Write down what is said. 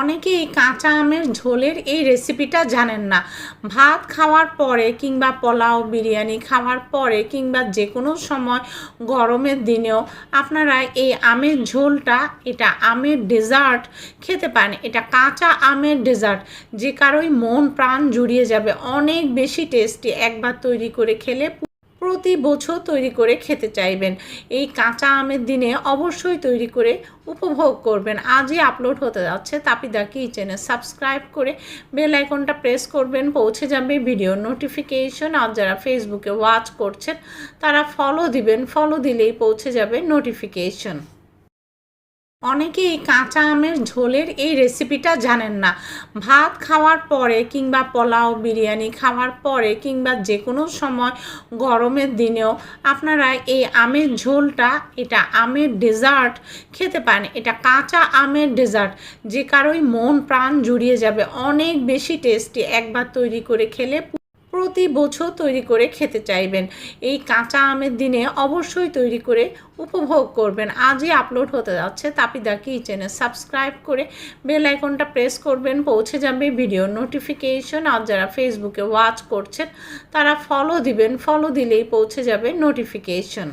অনেকেই কাঁচা আমের ঝোলের এই রেসিপিটা জানেন না। ভাত খাওয়ার পরে কিংবা পোলাও, বিরিয়ানি খাওয়ার পরে কিংবা যে কোনো সময় গরমের দিনেও আপনারা এই আমের ঝোলটা, এটা আমের ডেজার্ট খেতে পারেন। এটা কাঁচা আমের ডেজার্ট যে কারোই মন প্রাণ জুড়িয়ে যাবে। অনেক বেশি টেস্টি একবার তৈরি করে খেলে প্রতি বছর তৈরি করে খেতে চাইবেন। এই কাঁচা আমের দিনে অবশ্যই তৈরি করে উপভোগ করবেন। আজই আপলোড হতে যাচ্ছে তাপিদা কিচেনে। সাবস্ক্রাইব করে বেল আইকনটা প্রেস করবেন। পৌঁছে যাবে ভিডিও নোটিফিকেশন। আর যারা ফেসবুকে ওয়াচ করছেন, তারা ফলো দিবেন। ফলো দিলেই পৌঁছে যাবে নোটিফিকেশন অনেকেই কাঁচা আমের ঝোলের এই রেসিপিটা জানেন না। ভাত খাওয়ার পরে কিংবা পোলাও, বিরিয়ানি খাওয়ার পরে কিংবা যে কোনো সময় গরমের দিনেও আপনারা এই আমের ঝোলটা, এটা আমের ডেজার্ট খেতে পারেন। এটা কাঁচা আমের ডেজার্ট যে কারোই মন প্রাণ জুড়িয়ে যাবে। অনেক বেশি টেস্টি একবার তৈরি করে খেলে প্রতি বছর তৈরি করে খেতে চাইবেন। এই কাঁচা আমের দিনে অবশ্যই তৈরি করে উপভোগ করবেন। আজই আপলোড হতে যাচ্ছে তাপিদা কিচেনে। সাবস্ক্রাইব করে বেল আইকনটা প্রেস করবেন। পৌঁছে যাবে ভিডিও নোটিফিকেশন। আর যারা ফেসবুকে ওয়াচ করছেন, তারা ফলো দিবেন। ফলো দিলেই পৌঁছে যাবে নোটিফিকেশন